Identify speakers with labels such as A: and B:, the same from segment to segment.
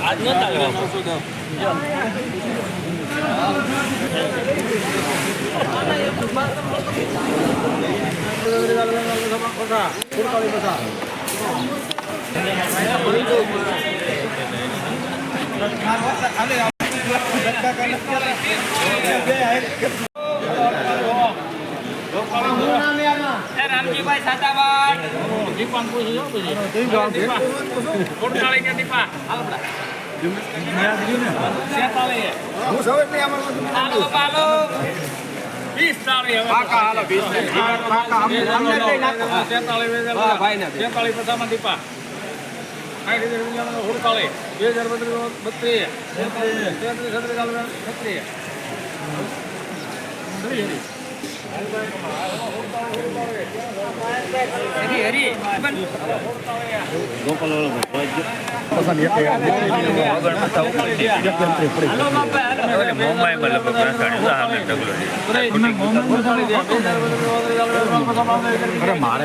A: આજ નતા ગયા. એ રામજીભાઈ સાદાબાઈ. દીપાને પૂછજો પછી. દીપા. કોટડાળી ને દીપા. હાલો બડા. શેતાળી. હાલો બાપા, હાલો. વીસ તાળી હવે. હા, શેતાળી, વેચાળ. શેતાળી પચાસમાં દીપા. સાઠ હજાર રૂપિયાનો હુડતાળી. બે હજાર બત્રીસ, બત્રીસ. તેત્રીસ, છત્રીસ, ચાલીસ, છત્રીસ.
B: મુંબઈમાં લગભગ રાસાયણિક સામે ઢગલો છે.
A: અરે મારે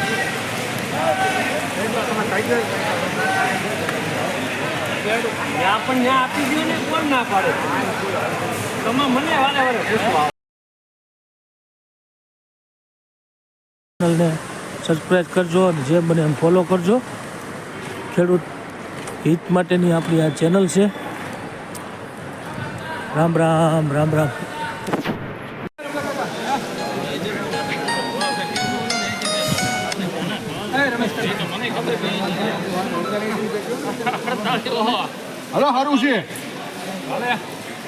C: ચેનલને સબસ્ક્રાઈબ કરજો અને જે બને એમ ફોલો કરજો. ખેડૂત હિત માટેની આપણી આ ચેનલ છે. રામ રામ રામ રામ.
A: હલો સારું છે.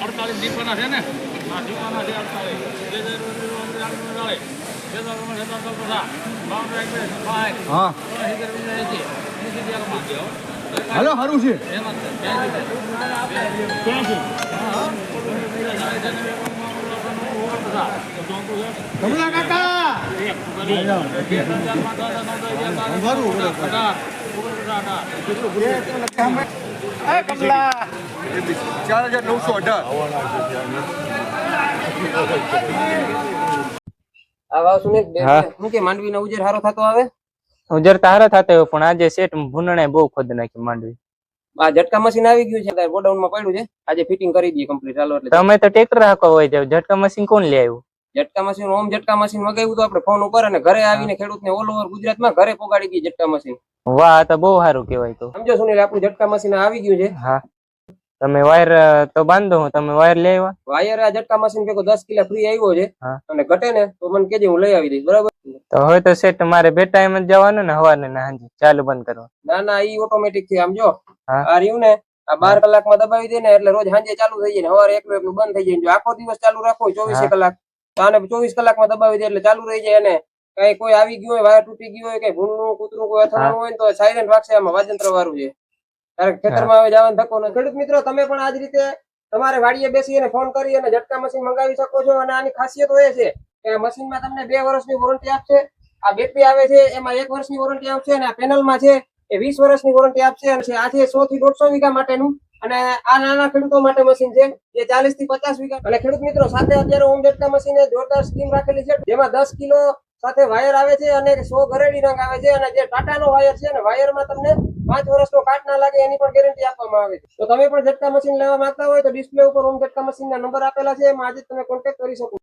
B: અડતાલીસ દીપાના છે ને હા. દીપાના છે અડતાલીસ
A: હા હલો સારું છે. કમલા કાકા. ચાર હજાર નવસો અઢાર
D: હા.
E: કે માંડવી નો ઉજેર હારો થતો આવે
D: ઉજર તારા થતો હોય પણ આજે સેટ ભૂનણે બહુ ખોદ નાખી માંડવી.
E: આ ઝટકા મશીન આવી ગયું છે ગોડાઉનમાં પડ્યું છે. આજે ફિટિંગ કરી દઈએ કમ્પ્લીટ ચાલો એટલે
D: તમે તો ટ્રેક્ટર હાંકવા હોય છે ઝટકા મશીન કોણ લઈ આવ્યું?
E: ઝટકા મશીન ઓમ ઝટકા મશીન મગાવ્યું તો આપણે ફોન ઉપર અને ઘરે આવીને ખેડૂતને ઓલ ઓવર ગુજરાતમાં ઘરે પોગાડી ગઈ ઝટકા મશીન
D: વાહ તો બહુ સારું કહેવાય તો.
E: સમજો સુનિલ આપણું ઝટકા મશીન આવી ગયું છે.
D: હા. તમે વાયર તો બાંધો હું તમે વાયર લઈ આવ્યા?
E: વાયર આ ઝટકા મશીન ભેગો દસ કિલો ફ્રી આવ્યો છે. અને ઘટે ને તો મને કેજે હું લઈ આવી દઈશ બરાબર?
D: તો હવે તો સેટ મારે બે ટાઈમ જ જવાનું ને હવાને ને સાંજે. ચાલુ બંધ કરવા
E: ના ના ઈ ઓટોમેટિક છે આમ જો આ રહ્યું ને આ બાર કલાકમાં દબાવી દે ને એટલે રોજ સાંજે ચાલુ થઈ જાય ને સવારે એક એકલું બંધ થઈ જાય જો આખો દિવસ ચાલુ રાખો ચોવીસે કલાક. આને ચોવીસ કલાકમાં દબાવી દે એટલે ચાલુ રહી જાય અને કઈ કોઈ આવી ગયું હોય વાયર તૂટી ગયું હોય કઈ ભૂલનું કૂતરું કોઈ અથડાણું હોય તો સાયરન વાગશે આમાં વાજંત્ર વાળું છે ત્યારે ખેતરમાં હવે જવાનો ધક્કો ન ખેડૂત મિત્રો તમે પણ આજ રીતે તમારે વાડીએ બેસી અને ફોન કરી અને ઝટકા મશીન મંગાવી શકો છો અને આની ખાસિયત એ છે કે આ મશીનમાં તમને બે વર્ષની વોરંટી આપશે આ બેટરી આવે છે એમાં એક વર્ષની વોરંટી આપશે અને આ પેનલમાં છે એ વીસ વર્ષની વોરંટી આપશે અને આ છે સો થી દોઢસો વીઘા માટેનું અને આ નાના ખેડૂતો માટે મશીન છે, જે ચાલીસથી પચાસ વીઘા અને ખેડૂત મિત્રો, સાથે અત્યારે ઓમ ઝટકા મશીને જોરદાર સ્કીમ રાખેલી છે, જેમાં દસ કિલો સાથે વાયર આવે છે અને સો ઘરેડી રંગ આવે છે અને જે ટાટાનો વાયર છે અને વાયરમાં તમને પાંચ વર્ષનો કાટ ના લાગે એની પણ ગેરંટી આપવામાં આવે છે. તો તમે પણ ઝટકા મશીન લેવા માંગતા હોય તો ડિસ્પ્લે ઉપર ઓમ ઝટકા મશીનના નંબર આપેલા છે, એમાં આજે તમે કોન્ટેક્ટ કરી શકો